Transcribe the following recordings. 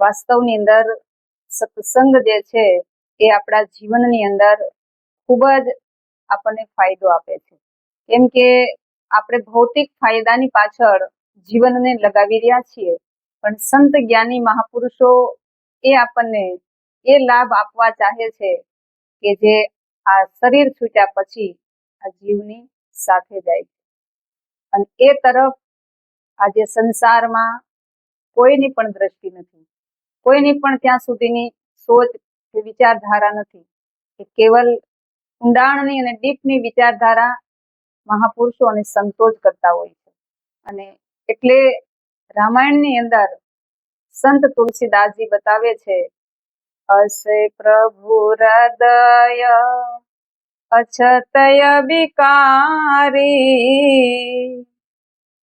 વાસ્તવની અંદર સત્સંગ જે છે એ આપણા જીવનની અંદર ખૂબ જ આપણને ફાયદો આપે છે. કેમ કે આપણે ભૌતિક ફાયદાની પાછળ જીવનને લગાવી રહ્યા છીએ, પણ સંત જ્ઞાની મહાપુરુષો એ આપણને એ લાભ આપવા ચાહે છે કે જે આ શરીર છૂટ્યા પછી આ જીવની સાથે જાય છે. અને એ તરફ આજે સંસારમાં કોઈની પણ દ્રષ્ટિ નથી. કોઈની પણ ત્યાં સુધીની સોચ કે વિચારધારા નથી. એ કેવલ ઊંડાણની અને ડીપની વિચારધારા મહાપુરુષો અને સંતો જ કરતા હોય છે. અને એટલે રામાયણની અંદર સંત તુલસીદાસજી બતાવે છે અસે પ્રભુ હૃદય, અછતય વિકારી,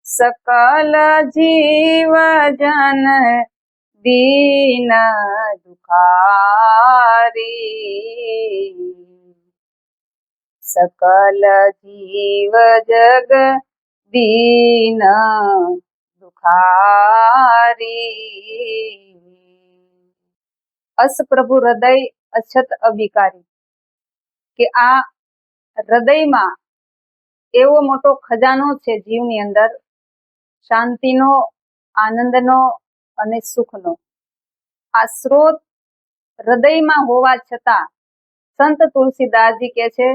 સકલ જીવ જન દીન દુખારી સકલ જગ દીન દુખારી અસ પ્રભુ હૃદય અછત અવિકારી કે આ હૃદયમાં એવો મોટો ખજાનો છે જીવની અંદર શાંતિનો આનંદનો અને સુખનો. આ સ્ત્રોત હૃદયમાં હોવા છતાં સંત તુલસીદાસજી કે છે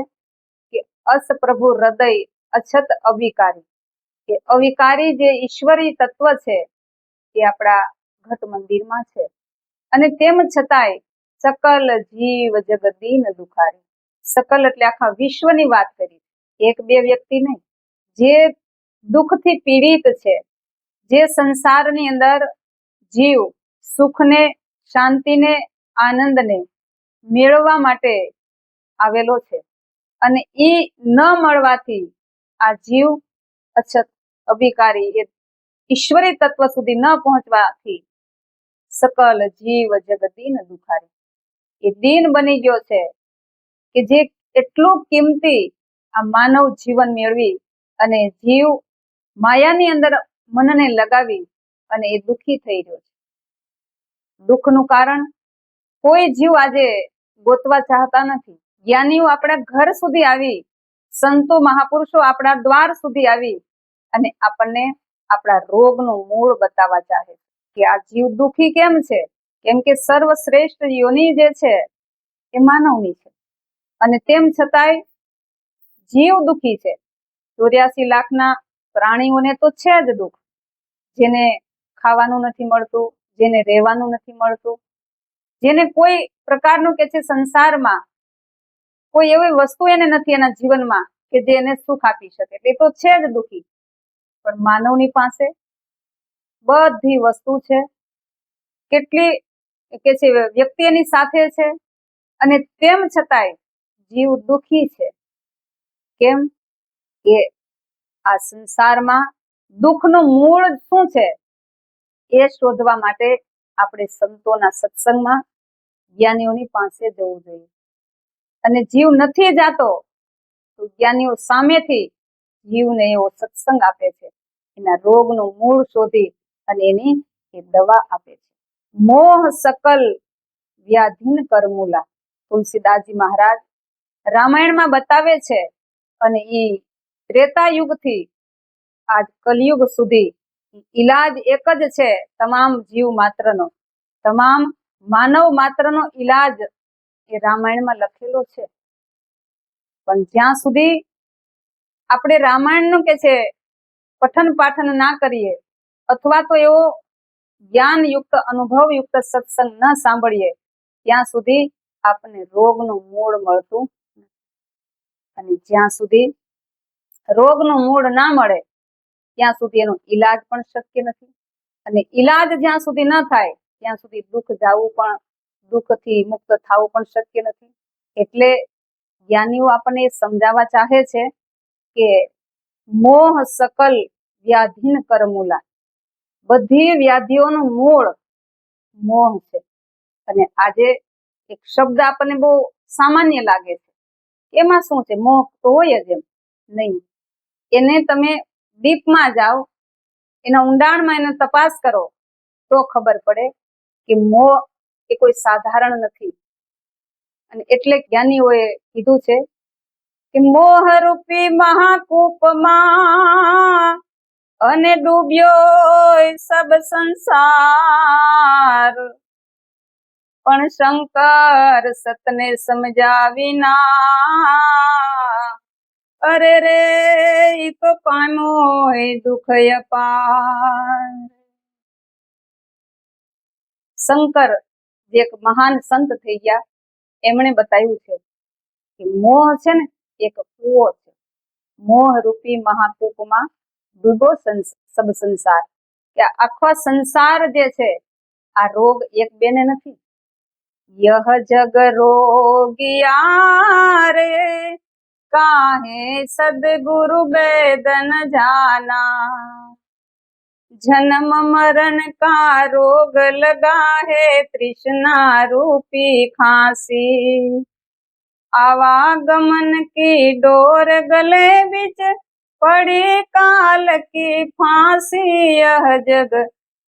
કે અસ પ્રભુ હૃદય અછત અવિકારી. કે અવિકારી જે ઈશ્વરી તત્વ છે એ આપણા ઘટ મંદિરમાં છે. અને તેમ છતાંય સકલ જીવ જગદીન દુખારી. સકલ એટલે આખા વિશ્વની વાત કરી. એક બે વ્યક્તિ નહીં. જે દુઃખથી પીડિત છે, જે સંસારની અંદર જીવ સુખને, શાંતિને, આનંદને મેળવવા માટે આવેલો છે. અને એ ન મળવાથી આ જીવ અછત અભિકારી એ ઈશ્વરી તત્વ સુધી ન પહોંચવાથી સકલ જીવ જગદીન દુખારી. એ દિન બની ગયો છે કે જે એટલું કિંમતી આ માનવ જીવન મેળવી અને જીવ માયાની અંદર મનને લગાવી અને એ દુઃખી થઈ રહ્યો છે. દુઃખનું કારણ, કોઈ જીવ આજે ગોતવા ચાહતા નથી. જ્ઞાનીઓ આપણા ઘર સુધી આવી, સંતો, મહાપુરુષો આપણા દ્વાર સુધી આવી અને આપણને આપણા રોગનું મૂળ બતાવવા ચાહે કે આ જીવ દુઃખી કેમ છે? કેમ કે સર્વશ્રેષ્ઠ યોની જે છે, એ માનવની છે. અને તેમ છતાંય જીવ દુઃખી છે. ચોર્યાસી લાખના પ્રાણીઓને તો છે જ દુઃખ, જેને ખાવાનું નથી મળતું, જેને રહેવાનું નથી મળતું. જેને કોઈ પ્રકારનું કે છે સંસારમાં કોઈ એવી વસ્તુ એને નથી એના જીવનમાં કે જે એને સુખ આપી શકે. એ તો છે જ દુઃખી. પણ માનવની પાસે બધી વસ્તુ છે. કેટલી કે છે વ્યક્તિ એની સાથે છે અને તેમ છતાંય જીવ દુઃખી છે. કેમ કે આ સંસારમાં દુઃખનું મૂળ શું છે? એ શોધવા માટે આપણે સંતોના સત્સંગમાં જ્ઞાનીઓની પાસે જવું જોઈએ. અને જીવ નથી જાતો, તો જ્ઞાનીઓ સામેથી જીવને એવો સત્સંગ આપે છે. એના રોગનું મૂળ શોધી અને એની એ દવા આપે છે. મોહ, સકલ, વ્યાધીન કરમૂલા. તુલસીદાસજી મહારાજ રામાયણમાં બતાવે છે અને એ ત્રેતા યુગથી આજ કલયુગ સુધી ઈલાજ એક જ છે તમામ જીવ માત્રનો. તમામ માનવ માત્રનો ઈલાજ એ રામાયણમાં લખેલો છે. પણ જ્યાં સુધી આપણે રામાયણનું કે છે પઠન પાઠન ના કરીએ અથવા તો એવો જ્ઞાનયુક્ત, અનુભવયુક્ત સત્સંગ ન સાંભળીએ, ત્યાં સુધી આપણને રોગનું મૂળ મળતું અને જ્યાં સુધી રોગનું મૂળ ના મળે ત્યાં સુધી એનો ઈલાજ પણ શક્ય નથી. અને ઈલાજ જ્યાં સુધી ન થાય, ત્યાં સુધી દુઃખ જવું પણ, દુઃખથી મુક્ત થવું પણ શક્ય નથી. એટલે જ્ઞાનીઓ આપણને સમજાવવા ચાહે છે કે મોહ સકલ વ્યાધીન કરમૂલા. બધી વ્યાધિઓનું મૂળ મોહ છે. અને આજે એક શબ્દ આપણને બહુ સામાન્ય લાગે છે. એમાં શું છે? મોહ તો હોય જ એમ. નહીં. એને તમે ડીપમાં જાઓ, એના ઊંડાણમાં એને તપાસ કરો, તો ખબર પડે કે મોહ એ કોઈ સાધારણ નથી. અને એટલે જ્ઞાનીઓએ કીધું છે કે મોહ રૂપી મહાકૂપમાં અને ડૂબ્યો સબ સંસાર. પણ શંકર સતને સમજાવી ના. અરે રે તો પાનો દુઃખ અપાર શંકર, જે એક મહાન સંત થઈ ગયા, એમણે બતાવ્યું છે કે મોહ છે ને, એક કૂવો છે. મોહ રૂપી મહાકૂપમાં ડૂબો સબ સંસાર. કે આખા સંસાર જે છે, આ રોગ એક બેને નથી. યહ જગ રોગિયા રે काहे सदगुरु बेदन जाना जन्म मरण का रोग लगा है तृष्णा रूपी खांसी आवागमन की डोर गले बिच पड़ी काल की फांसी यह जग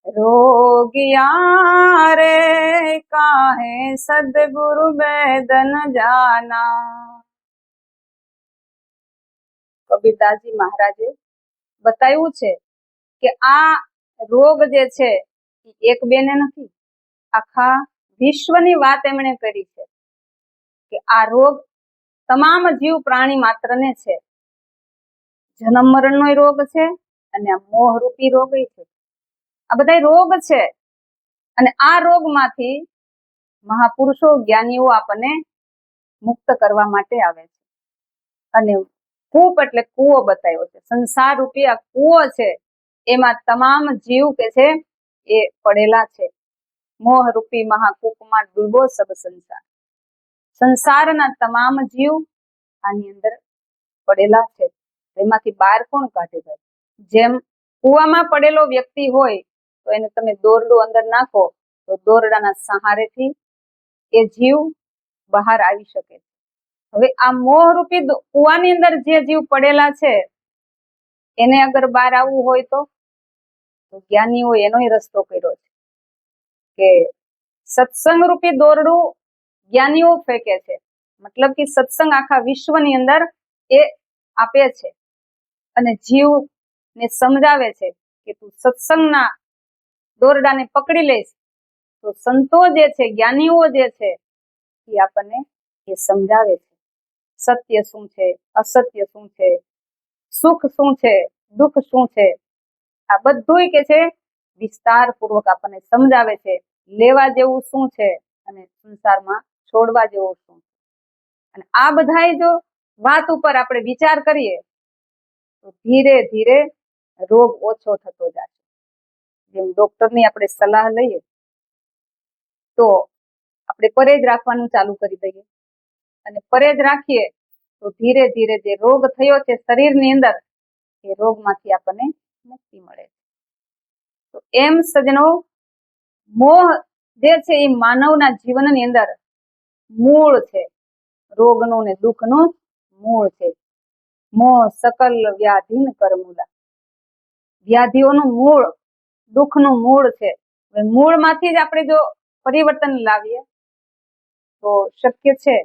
रोगिया रे काहे सदगुरु बेदन जाना કબીરદાસજી મહારાજે બતાવ્યું છે કે આ રોગ જે છે એક બેને નથી, આખા વિશ્વની વાત એમણે કરી છે કે આ રોગ તમામ જીવ પ્રાણી માત્રને છે. જન્મ મરણનો રોગ છે અને આ મોહરૂપી રોગ છે. આ બધા રોગ છે અને આ રોગમાંથી મહાપુરુષો, જ્ઞાનીઓ આપણને મુક્ત કરવા માટે આવે છે. અને કૂપ એટલે કૂવો બતાવ્યો છે. સંસાર રૂપી આ કૂવો છે, એમાં તમામ જીવ કે છે એ પડેલા છે. મોહ રૂપી મહાકૂપમાં ડૂબો સબ સંસાર. સંસારના તમામ જીવ આની અંદર પડેલા છે. એમાંથી બહાર કોણ કાઢે ભાઈ? જેમ કૂવામાં પડેલો વ્યક્તિ હોય, તો એને તમે દોરડું અંદર નાખો, તો દોરડાના સહારેથી એ જીવ બહાર આવી શકે. છે હવે આ મોહ રૂપી દો- અંદર જે જીવ પડેલા છે, એને અગર બહાર આવવું હોય તો? જ્ઞાનીઓ એનોય રસ્તો કર્યો છે કે સત્સંગ રૂપી દોરડું જ્ઞાનીઓ ફેંકે છે. મતલબ કે સત્સંગ આખા વિશ્વની અંદર એ આપે છે અને જીવને સમજાવે છે કે તું સત્સંગના દોરડાને પકડી લઈશ તો સંતો જે છે, જ્ઞાનીઓ જે છે, એ આપણને એ સમજાવે છે. સત્ય શું છે? અસત્ય શું છે? સુખ શું છે? દુઃખ શું છે? આ બધુંય કે છે વિસ્તારપૂર્વક આપણને સમજાવે છે. લેવા જેવું શું છે? અને સંસારમાં છોડવા જેવું શું છે? અને આ બધાય જો વાત ઉપર આપણે વિચાર કરીએ, તો ધીરે ધીરે રોગ ઓછો થતો જશે જેમ ડોક્ટરની આપણે સલાહ લઈએ, તો આપણે પરેજ રાખવાનું ચાલુ કરી દઈએ. અને પરેજ રાખીએ તો ધીરે ધીરે જે રોગ થયો છે શરીરની અંદર, એ રોગમાંથી આપણને મુક્તિ મળે છે. તો એમ સજનો મોહ જે છે એ માનવના જીવનની અંદર મૂળ છે. રોગનું ને દુઃખનું મૂળ છે. મોહ સકલ વ્યાધિન કરમૂલા. વ્યાધિઓનું મૂળ, દુઃખનું મૂળ છે. મૂળમાંથી જ આપણે જો પરિવર્તન લાવીએ, તો શક્ય છે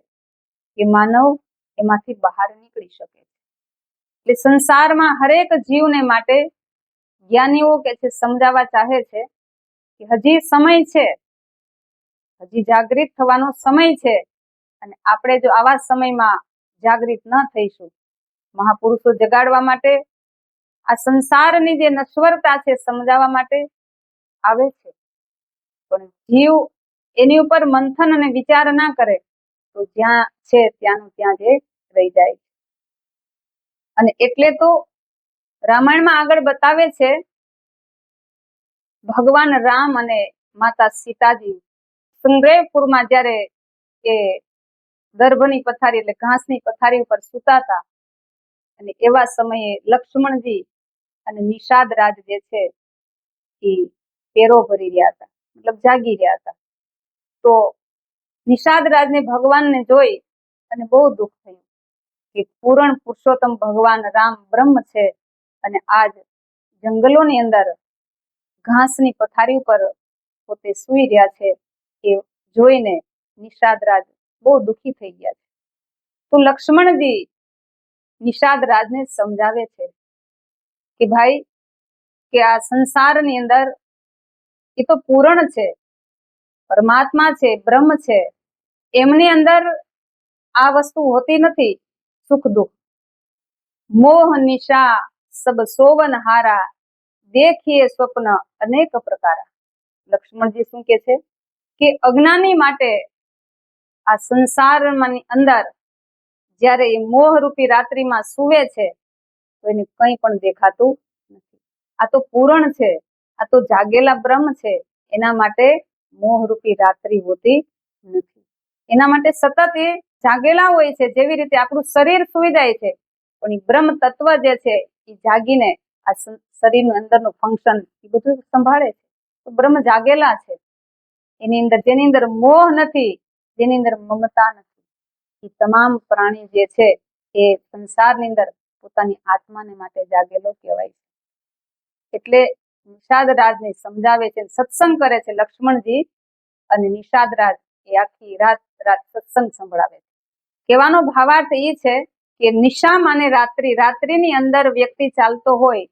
કે માનવ એમાંથી બહાર નીકળી શકે એટલે સંસારમાં હરેક જીવને માટે જ્ઞાનીઓ કે છે સમજાવવા ચાહે છે કે હજી સમય છે, હજી જાગૃત થવાનો સમય છે અને આપણે જો આવા સમયમાં જાગૃત ન થઈશું, મહાપુરુષો જગાડવા માટે, આ સંસારની જે નશ્વરતા છે સમજાવવા માટે આવે છે. પણ જીવ એની ઉપર મંથન અને વિચાર ના કરે તો જ્યાં છે ત્યાંનું ત્યાં જે રહી જાય. અને એટલે તો રામાયણમાં આગળ બતાવે છે, ભગવાન રામ અને માતા સીતાજી સંગ્રહપુરમાં જ્યારે એ ગર્ભની પથારી એટલે ઘાસની પથારી ઉપર સૂતા હતા અને એવા સમયે લક્ષ્મણજી અને નિષાદ રાજ જે છે એ પેરો ભરી રહ્યા હતા, મતલબ જાગી રહ્યા હતા તો નિષાદ રાજને ભગવાનને જોઈ અને બહુ દુઃખ થયું કે પૂરણ પુરુષોત્તમ ભગવાન રામ બ્રહ્મ છે અને આજ જંગલોની અંદર ઘાસની પથારી ઉપર પોતે સૂઈ રહ્યા છે એ જોઈને નિષાદ રાજ બહુ દુઃખી થઈ ગયા છે. તો લક્ષ્મણજી નિષાદ રાજને સમજાવે છે કે ભાઈ, કે આ સંસારની અંદર એ તો પૂરણ છે, પરમાત્મા છે, બ્રહ્મ છે એમની અંદર આ વસ્તુ હોતી નથી, સુખ દુઃખ. મોહ, નિશા, સબ સોવન હારા, દેખીએ સ્વપ્ન અનેક પ્રકારા. લક્ષ્મણજી શું કે છે? કે અજ્ઞાની માટે આ સંસારની અંદર જ્યારે એ મોહરૂપી રાત્રિમાં સૂવે છે, તો એને કંઈ પણ દેખાતું નથી. આ તો પૂરણ છે, આ તો જાગેલા બ્રહ્મ છે, એના માટે મોહરૂપી રાત્રિ હોતી નથી. એના માટે સતત એ જાગેલા હોય છે, જેવી રીતે આપણું શરીર સુઈ જાય છે. પણ બ્રહ્મ તત્વ જે છે એ જાગીને આ શરીરનું અંદરનું ફંક્શન એ બધું સંભાળે છે. તો બ્રહ્મ જાગેલા છે. એની અંદર, જેની અંદર મોહ નથી, જેની અંદર મમતા નથી. એ તમામ પ્રાણી જે છે, એ સંસારની અંદર પોતાની આત્માને માટે જાગેલો કહેવાય છે. એટલે નિષાદ રાજને સમજાવે છે સત્સંગ કરે છે લક્ષ્મણજી અને નિષાદ રાજ એ આખી રાત રાત સત્સંગ સંભળાવે કહેવાનો ભાવાર્થ એ છે કે નિશામ અને રાત્રિ, રાત્રિની અંદર વ્યક્તિ ચાલતો હોય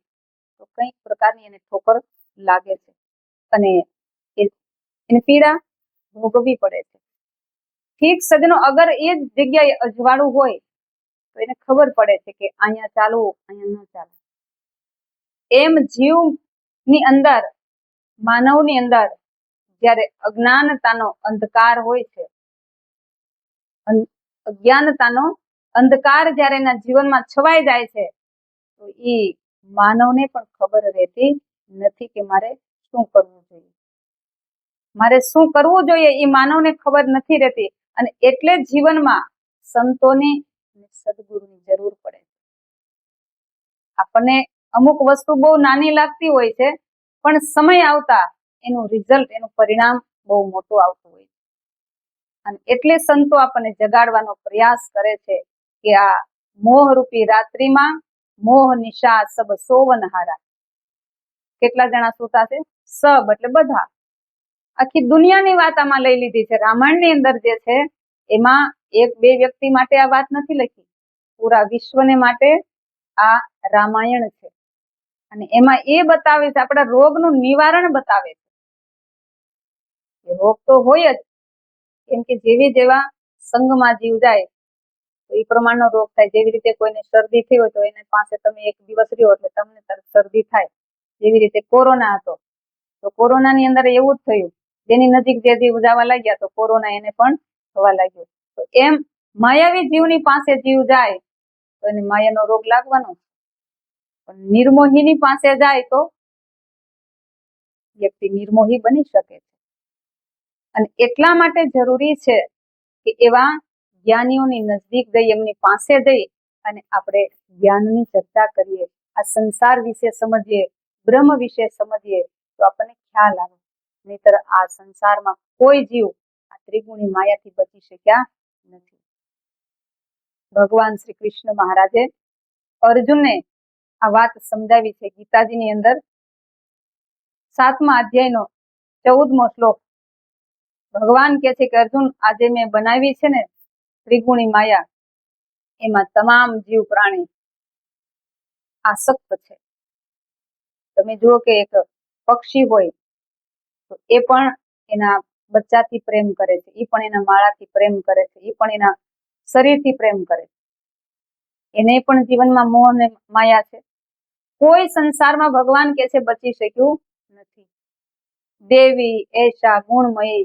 તો કંઈક પ્રકારની એને ઠોકર લાગે છે અને એને પીડા ભોગવવી પડે છે. ઠીક સજનો અગર એ જ જગ્યાએ અજવાળું હોય તો એને ખબર પડે છે કે અહીંયા ચાલવું અહીંયા ન ચાલવું એમ જીવની અંદર, માનવની અંદર જ્યારે અજ્ઞાનતાનો અંધકાર હોય છે. અજ્ઞાનતાનો અંધકાર જ્યારે એના જીવનમાં છવાઈ જાય છે, તો એ માનવને પણ ખબર રહેતી નથી કે મારે શું કરવું જોઈએ. મારે શું કરવું જોઈએ એ માનવને ખબર નથી રહેતી અને એટલે જીવનમાં સંતોની સદગુરુની જરૂર પડે. આપણને અમુક વસ્તુ બહુ નાની લાગતી હોય છે, પણ સમય આવતા એનું રિઝલ્ટ એનું પરિણામ બહુ મોટું આવતું હોય અને એટલે સંતો આપણને જગાડવાનો પ્રયાસ કરે છે કે આ મોહરૂપી રાત્રિમાં મોહ નિશા સબ સોવનહારા. કેટલા જણા સુતા છે? સબ, એટલે બધા. આખી દુનિયાની વાત આમાં લઈ લીધી છે. રામાયણની અંદર જે છે, એમાં એક બે વ્યક્તિ માટે આ વાત નથી લખી. પૂરા વિશ્વને માટે આ રામાયણ છે. અને એમાં એ બતાવે છે, આપણા રોગનું નિવારણ બતાવે છે. રોગ તો હોય જ, કેમ કે જેવી જેવા સંઘમાં જીવ જાય, તો એ પ્રમાણનો રોગ થાય. જેવી રીતે કોઈને શરદી થઈ હોય તો એને પાસે તમે એક દિવસ રહ્યો એટલે તમને તરત શરદી થાય. જેવી રીતે કોરોના હતો, તો કોરોનાની અંદર એવું જ થયું. જેની નજીક જે જીવ જવા લાગ્યા તો કોરોના એને પણ થવા લાગ્યો. તો એમ માયાવી જીવની પાસે જીવ જાય, તો એને માયાનો રોગ લાગવાનો. પણ નિર્મોહીની પાસે જાય તો વ્યક્તિ નિર્મોહી બની શકે છે. અને એટલા માટે જરૂરી છે કે એવા જ્ઞાનીઓની નજદીક જઈ, એમની પાસે જઈ અને આપણે જ્ઞાનની ચર્ચા કરીએ, આ સંસાર વિશે સમજીએ, બ્રહ્મ વિશે સમજીએ, તો આપણને ખ્યાલ આવે. નહીતર આ સંસારમાં કોઈ જીવ આ ત્રિગુણી માયાથી બચી શક્યા નથી. ભગવાન શ્રી કૃષ્ણ મહારાજે અર્જુનને આ વાત સમજાવી છે ગીતાજીની અંદર. સાતમા અધ્યાયનો ચૌદમો શ્લોક. ભગવાન કે છે કે અર્જુન આજે મેં બનાવી છે ને ત્રિગુણી માયા, એમાં તમામ જીવ પ્રાણી આસક્ત છે. તમે જુઓ કે એક પક્ષી હોય, તો એ પણ એના બચ્ચાથી પ્રેમ કરે છે એ પણ એના માળાથી પ્રેમ કરે છે એ પણ એના શરીરથી પ્રેમ કરે છે. એને પણ જીવનમાં મોહ અને માયા છે. કોઈ સંસારમાં ભગવાન કે છે બચી શક્યું નથી. દેવી, એશા, ગુણમયી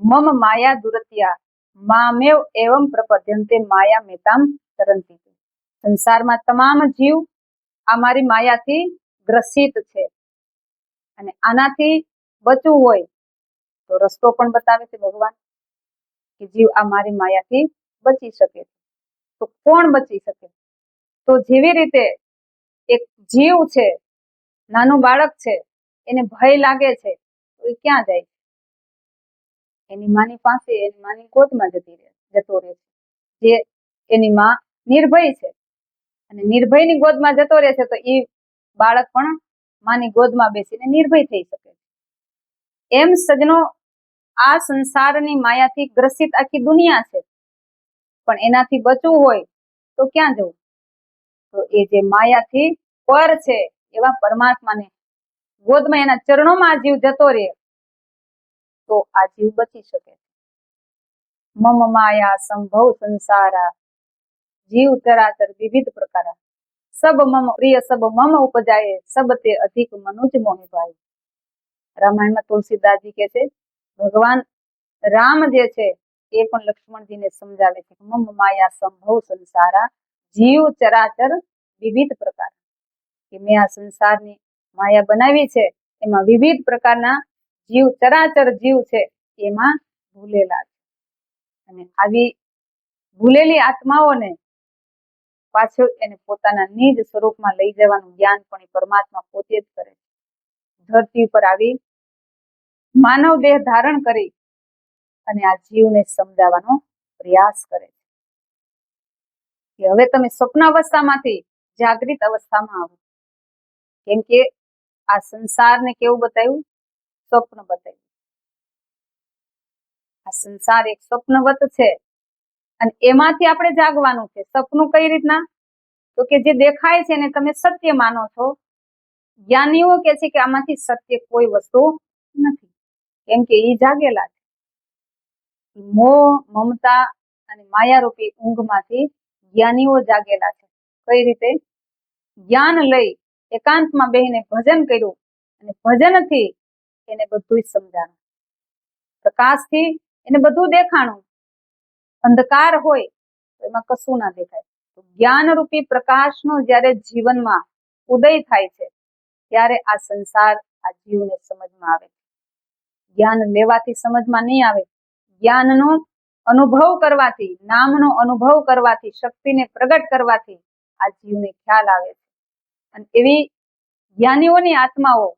મમ માયા દુરત્યા, મામેવ એવમ પ્રપદ્યંતે માયા મેતામ તરંતી. સંસારમાં તમામ જીવ આ મારી માયાથી ગ્રસિત છે. અને આનાથી બચવું હોય તો રસ્તો પણ બતાવે છે ભગવાન કે જીવ આ મારી માયાથી બચી શકે છે. તો કોણ બચી શકે? તો જેવી રીતે એક જીવ છે, નાનું બાળક છે, એને ભય લાગે છે, તો એ ક્યાં જાય? એની માની પાસે, એની માની ગોદમાં જતી રહે, જતો રહે છે. જે એની માં નિર્ભય છે. અને નિર્ભયની ગોદમાં જતો રહે છે, તો એ બાળક પણ માની ગોદમાં બેસીને નિર્ભય થઈ શકે એમ સજનો આ સંસારની માયાથી ગ્રસિત આખી દુનિયા છે. પણ એનાથી બચવું હોય, તો ક્યાં જવું? તો એ જે માયાથી પર છે, એવા પરમાત્માને ગોદમાં એના ચરણોમાં જીવ જતો રહે તો આ જીવ બચી શકે. મમ માયા, સંભવ સંસારા, જીવ ચરાચર વિવિધ પ્રકાર. સબ મમ, પ્રિય સબ મમ ઉપજાય, સબ તે અધિક મનુજ મોહે રામાયણમાં તુલસીદાસજી કે છે, ભગવાન રામ જે છે, એ પણ લક્ષ્મણજીને સમજાવે છે મમ માયા, સંભવ સંસારા, જીવ ચરાચર વિવિધ પ્રકાર. કે મેં આ સંસારની માયા બનાવી છે, એમાં વિવિધ પ્રકારના જીવ, ચરાચર જીવ છે, એમાં ભૂલેલા છે. અને આવી ભૂલેલી આત્માઓને પાછળ એને પોતાના નિજ સ્વરૂપમાં લઈ જવાનું જ્ઞાન પણ એ પરમાત્મા પોતે જ કરે છે. ધરતી ઉપર આવી માનવ દેહ ધારણ કરી અને આ જીવને સમજાવવાનો પ્રયાસ કરે છે. કે હવે તમે સ્વપ્ન અવસ્થામાંથી જાગૃત અવસ્થામાં આવો. કેમ કે આ સંસારને કેવું બતાવ્યું? સ્વપ્ન બતાવ્યું. આ સંસાર એક સ્વપ્નવત છે. અને એમાંથી આપણે જાગવાનું છે. સપનું કઈ રીતના? તો કે જે દેખાય છે ને તમે સત્ય માનો છો. જ્ઞાનીઓ કે છે કે આમાંથી સત્ય કોઈ વસ્તુ નથી. કેમ કે એ જાગેલા છે. મોહ, મમતા અને માયારૂપી ઊંઘમાંથી જ્ઞાનીઓ જાગેલા છે. કઈ રીતે? જ્ઞાન લઈ એકાંતમાં બેહીને ભજન કર્યું. અને ભજનથી એને બધું જ સમજાણું. પ્રકાશથી એને બધું દેખાણું. અંધકાર હોય એમાં કશું ના દેખાય. જ્ઞાનરૂપી પ્રકાશનો જ્યારે જીવનમાં ઉદય થાય છે, ત્યારે આ સંસાર આ જીવને સમજમાં આવે. જ્ઞાન લેવાથી સમજમાં નહીં આવે. જ્ઞાનનો અનુભવ કરવાથી, નામનો અનુભવ કરવાથી, શક્તિને પ્રગટ કરવાથી આ જીવને ખ્યાલ આવે છે. અને એવી જ્ઞાનીઓની આત્માઓ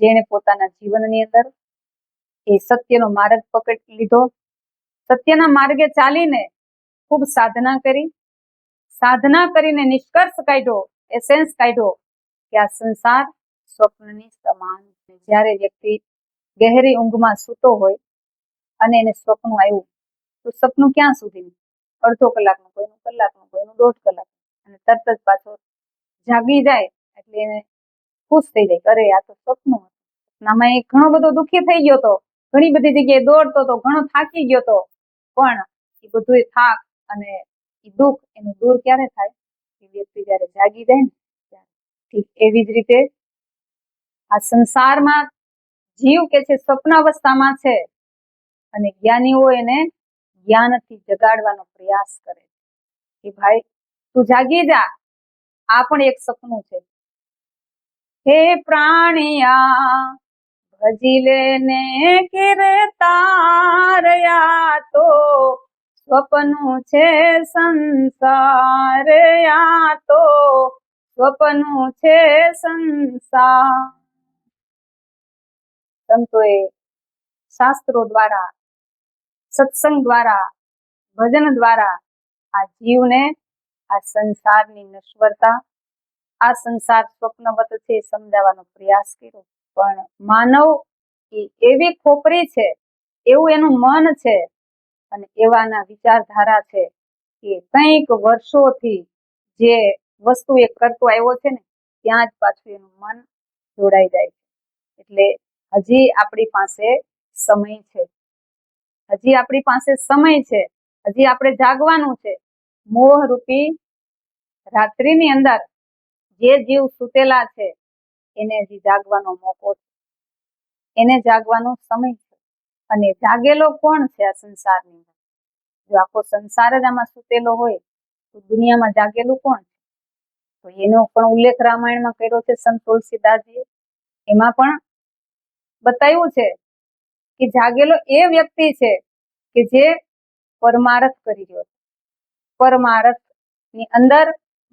જેણે પોતાના જીવનની અંદર એ સત્યનો માર્ગ પકડી લીધો. સત્યના માર્ગે ચાલીને ખૂબ સાધના કરી. સાધના કરીને નિષ્કર્ષ કાઢ્યો એસેન્સ કાઢ્યો કે આ સંસાર સ્વપ્નની સમાન છે. જ્યારે વ્યક્તિ ગહેરી ઊંઘમાં સૂતો હોય અને એને સ્વપ્ન આવ્યું, તો સપનું ક્યાં સુધીનું અડધો કલાકનું કોઈનું કલાકનું કોઈનું દોઢ કલાક અને તરત જ પાછો જાગી જાય એટલે એને ખુશ થઈ જાય અરે, આ તો સપનું સપનામાં એ ઘણો બધો દુઃખી થઈ ગયો હતો ઘણી બધી જગ્યાએ દોડતો હતો ઘણો થાકી ગયો હતો પણ એ બધું થાક અને એ દુઃખ એનું દૂર ક્યારે થાય? એ વ્યક્તિ જયારે જાગી જાય ને, ત્યારે ઠીક એવી જ રીતે આ સંસારમાં જીવ કે છે સ્વપ્નાવસ્થામાં છે અને જ્ઞાનીઓ એને જ્ઞાનથી જગાડવાનો પ્રયાસ કરે કે ભાઈ, તું જાગી જા, આ પણ એક સપનું છે. હે પ્રાણિયા, ભજી લેને કિરતારયા તો સ્વપ્નું છે સંસાર યા તો સ્વપ્નું છે સંસાર. સંતોએ શાસ્ત્રો દ્વારા, સત્સંગ દ્વારા, ભજન દ્વારા આ જીવને, આ સંસારની નશ્વરતા આ સંસાર સ્વપ્નવત છે સમજાવવાનો પ્રયાસ કર્યો. પણ માનવ એવી ખોપરી છે, એવું એનું મન છે અને એવાના વિચારધારા છે કે કંઈક વર્ષોથી જે વસ્તુ એ કરતો આવ્યો છે ને, ત્યાં જ પાછું એનું મન જોડાઈ જાય છે. એટલે હજી આપણી પાસે સમય છે. હજી આપણી પાસે સમય છે. હજી આપણે જાગવાનું છે. મોહ રૂપી રાત્રિની અંદર જે જીવ સુતેલા છે, એને હજી જાગવાનો મોકો છે. એને જાગવાનો સમય છે. અને જાગેલો કોણ છે આ સંસારની અંદર? જો આખો સંસાર જ આમાં સુતેલો હોય, તો દુનિયામાં જાગેલું કોણ છે? તો એનો પણ ઉલ્લેખ રામાયણમાં કર્યો છે સંત તુલસીદાસજીએ. એમાં પણ બતાવ્યું છે કે જાગેલો એ વ્યક્તિ છે કે જે પરમારથ કરી રહ્યો છે. પરમારથ અંદર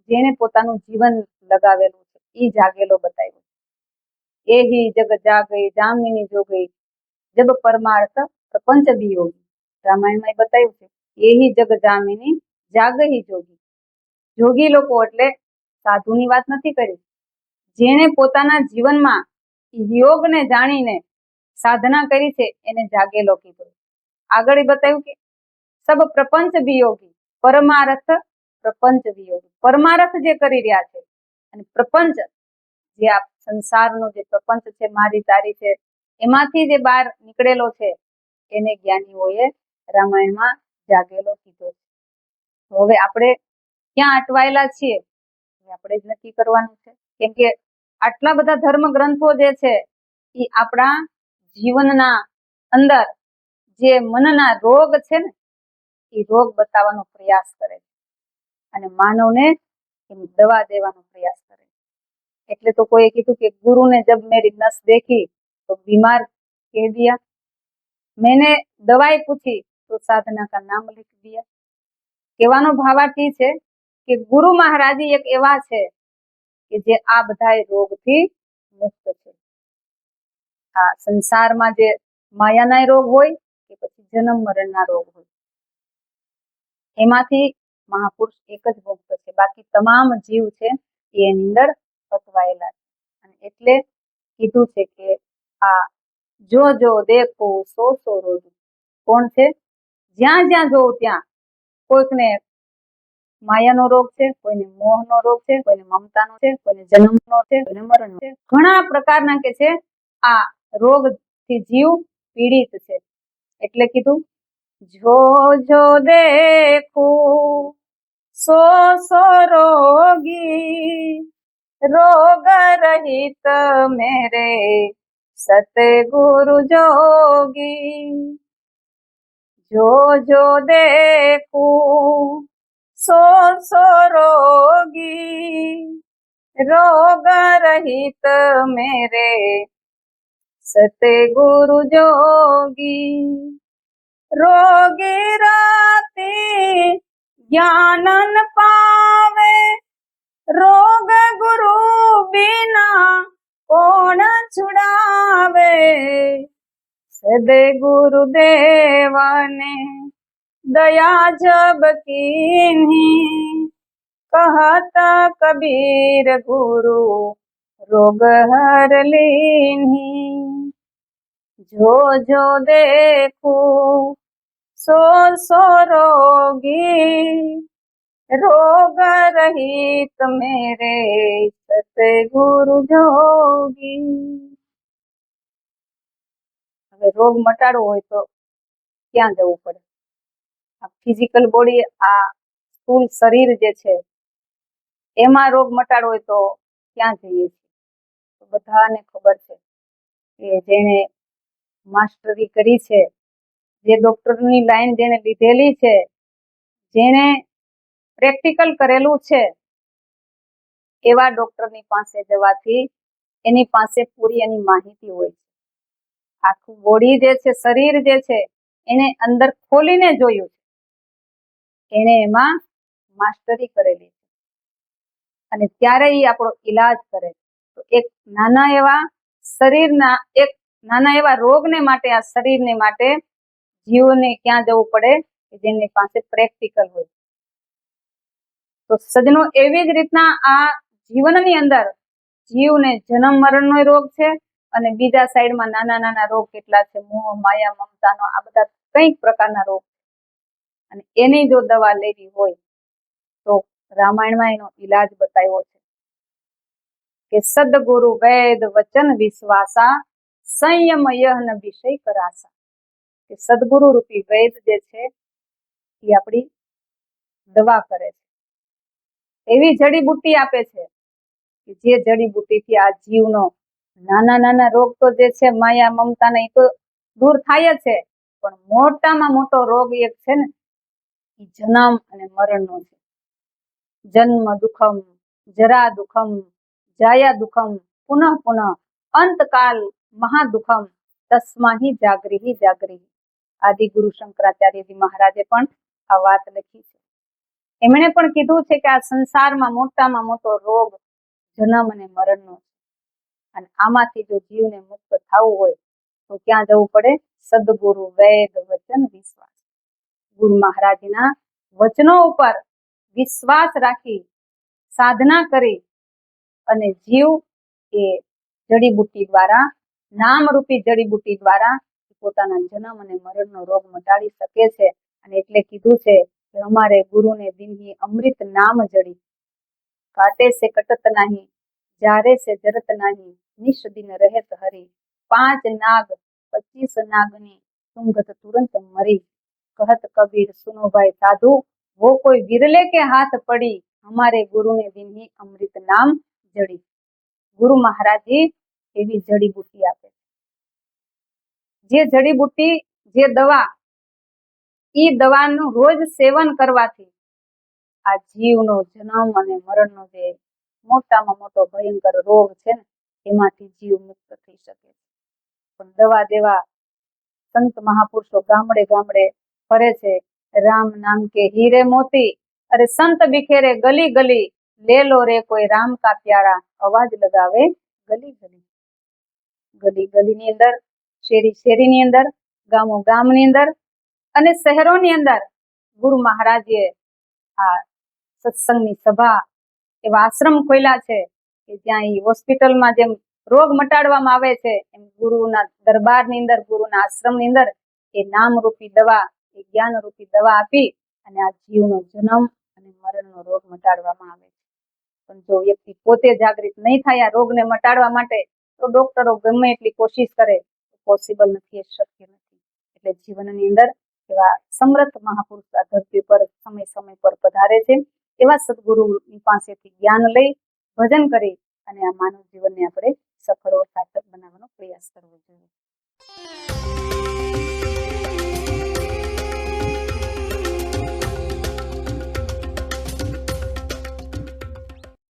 જેને પોતાનું જીવન લગાવેલું છે એ જાગેલો બતાવ્યો. એહી જગ જાગઈ જામિની જોગઈ જબ પરમાર્થ પ્રપંચ વિયોગી. રામાયણમાં બતાવ્યું છે, એહી જગ જામિની જાગહી જોગી. જોગી લોકો એટલે સાધુની વાત નથી કરી. જેણે પોતાના જીવનમાં યોગને જાણીને સાધના કરી છે, એને જાગેલો કીધો. આગળ ઈ બતાવ્યું કે, સબ પ્રપંચ વિયોગી, પરમારથ પ્રપંચ વિયોગી. પરમારથ જે કરી રહ્યા છે અને પ્રપંચ જે આ સંસારનો જે પ્રપંચ છે, મારી તારી છે, એમાંથી જે બહાર નીકળેલો છે, એને જ્ઞાનીઓએ રામાયણમાં જાગેલો કીધો છે. હવે આપણે ક્યાં અટવાયેલા છીએ? એ આપણે જ નક્કી કરવાનું છે. કેમ કે આટલા બધા ધર્મ ગ્રંથો જે છે, એ આપણા જીવનના અંદર જે મનના રોગ છે ને, એ રોગ બતાવવાનો પ્રયાસ કરે છે. અને માનવને એની દવા દેવાનો પ્રયાસ એટલે તો कोई કીધું કે ગુરુ ને જબ મેરી નસ દેખી, તો બીમાર કહે દયા. મેને દવાઈ પૂછી, તો સાધના કા નામ લીખ દિયા. કહેવાનો ભાવાર્થ એ છે કે ગુરુ મહારાજી એક એવા છે કે જે આ બધા રોગથી મુક્ત છે. આ સંસારમાં જે માયાના રોગ હોય કે પછી જન્મ મરણના રોગ હોય. એમાંથી મહાપુરુષ એક જ મુક્ત છે. બાકી તમામ જીવ છે એની અંદર અટવાયેલા છે. અને એટલે કીધું છે કે આ જો જો દેખો સો સો રોગ કોણ છે? જ્યાં જ્યાં જોઉં ત્યાં. કોઈકને માયાનો રોગ છે, કોઈને મોહનો રોગ છે, કોઈને મમતાનો છે, કોઈને જન્મનો છે, કોઈને મરણનો છે. ઘણા પ્રકારના કે છે આ રોગથી જીવ પીડિત છે. એટલે કીધું, જો જો દેખું સો સો રોગી રોગ રહિત મેરે સતગુરુ જોગી જો જો દેખું સો સો રોગી રોગ રહિત મેરે સતગુરુ જોગી રોગી રાતે જ્ઞાનન પાવે રોગ ગુરુ બિના કોણ છુડાવે? સદે ગુરુદેવને દયા જબ કીની. કહતા કબીર ગુરુ રોગ હર લીની. જો જો દેખું, સો સો રોગી રોગ રહિત મેરે સતગુરુ જોગી. હવે રોગ મટાડવો હોય તો ક્યાં જવું પડે? આ ફિઝિકલ બોડી આ સ્થૂળ શરીર જે છે, એમાં રોગ મટાડવો હોય તો ક્યાં જઈએ છીએ? બધાને ખબર છે કે જેણે માસ્ટરી કરી છે, જે ડોક્ટરની લાઈન જેણે લીધેલી છે, જેણે પ્રેક્ટિકલ કરેલું છે. એવા ડોક્ટરની પાસે જવાથી એની પાસે પૂરી એની માહિતી હોય છે. આખું બોડી જે છે, શરીર જે છે, એને અંદર ખોલીને જોયું છે. એને એમાં માસ્ટરી કરેલી છે. અને ત્યારે એ આપણો ઈલાજ કરે. તો એક નાના એવા શરીરના, એક નાના એવા રોગને માટે, આ શરીરને માટે જીવને ક્યાં જવું પડે? જેની પાસે પ્રેક્ટિકલ હોય. તો સજનો એવી જ રીતના આ જીવનની અંદર જીવને જન્મ મરણનો રોગ છે અને બીજા સાઈડમાં નાના નાના રોગ કેટલા છે, મોહ, માયા, મમતાનો, આ બધા કંઈક પ્રકારના રોગ અને એની જો દવા લેવી હોય તો રામાયણમાં એનો ઈલાજ બતાવ્યો છે કે સદગુરુ વેદ વચન વિશ્વાસા સંયમ યહન વિષય કરાસા. કે સદગુરુ રૂપી વેદ જે છે એ આપણી દવા કરે છે. એવી જડીબુટ્ટી આપે છે જે જડીબુટ્ટીથી આ જીવનો નાના નાના રોગ તો જે છે માયા મમતા એ તો દૂર થાય છે. પણ મોટામાં મોટો રોગ એક છે ને એ જન્મ અને મરણનો છે. જન્મ દુઃખમ, જરા દુઃખમ, જાયા દુઃખમ, પુનઃ પુનઃ, અંતકાલ મહાદુઃખમ તસ્માહી જાગરીહી જાગરીહી આદિ ગુરુ શંકરાચાર્યજી મહારાજે પણ આ વાત લખી છે. એમણે પણ કીધું છે કે આ સંસારમાં મોટામાં મોટો રોગ જન્મ અને મરણનો છે. અને આમાંથી જો જીવને મુક્ત થવું હોય તો ક્યાં જવું પડે? સદગુરુ વેદ વચન વિશ્વાસ. ગુરુ મહારાજના વચનો ઉપર વિશ્વાસ રાખી સાધના કરી અને જીવ એ જડીબુટ્ટી દ્વારા, નામરૂપી જડીબુટ્ટી દ્વારા પોતાના જન્મ અને મરણનો રોગ મટાડી શકે છે. અને એટલે કીધું છે કે અમારે ગુરુને દિનહી અમૃત નામ જડી. કાટે સે કટત નાહી, જારે સે જરત નાહી, નિશ દિન રહેત હરી. પાંચ નાગ, પચીસ નાગની સુંગત તુરંત મરી. કહત કબીર, સુનો ભાઈ સાધુ, વો કોઈ વિરલે કે હાથ પડી? અમારે ગુરુને દિનહી અમૃત નામ જડી. ગુરુ મહારાજે એવી જડીબુટી આપે. છે જે જડીબુટી જે દવા ઈ દવાનું રોજ સેવન કરવાથી આ જીવનો જન્મ અને મરણનો જે મોટામાં મોટો ભયંકર રોગ છે ને, એમાંથી જીવ મુક્ત થઈ શકે છે. પણ દવા દેવા સંત મહાપુરુષો ગામડે ગામડે ફરે છે, રામ નામ કે હીરે મોતી? અરે સંત બિખેરે ગલી ગલી લે લો રે કોઈ રામ કા પ્યારા? અવાજ લગાવે ગલી ગલી. ગલી ગલીની અંદર, શેરી શેરીની અંદર, ગામો ગામની અંદર અને શહેરોની અંદર ગુરુ મહારાજે આ સત્સંગની સભા એવા આશ્રમ ખોલ્યા છે કે જ્યાં એ હોસ્પિટલમાં જેમ રોગ મટાડવામાં આવે છે, એમ ગુરુના દરબારની અંદર, ગુરુના આશ્રમની અંદર એ નામરૂપી દવા, એ જ્ઞાનરૂપી દવા આપી અને આ જીવનો જન્મ અને મરણનો રોગ મટાડવામાં આવે છે. પણ જો વ્યક્તિ પોતે જાગૃત નહીં થાય આ રોગને મટાડવા માટે, તો ડોક્ટરો ગમે એટલી કોશિશ કરે પોસિબલ નથી, એ શક્ય નથી. એટલે જીવનની અંદર એવા સમર્થ મહાપુરુષ આ ધરતી પર સમય સમય પર પધારે છે. એવા સદગુરુની પાસેથી જ્ઞાન લઈ ભજન કરી અને આ માનવ જીવનને આપણે સફળ સાર્થક બનાવવાનો પ્રયાસ કરવો જોઈએ.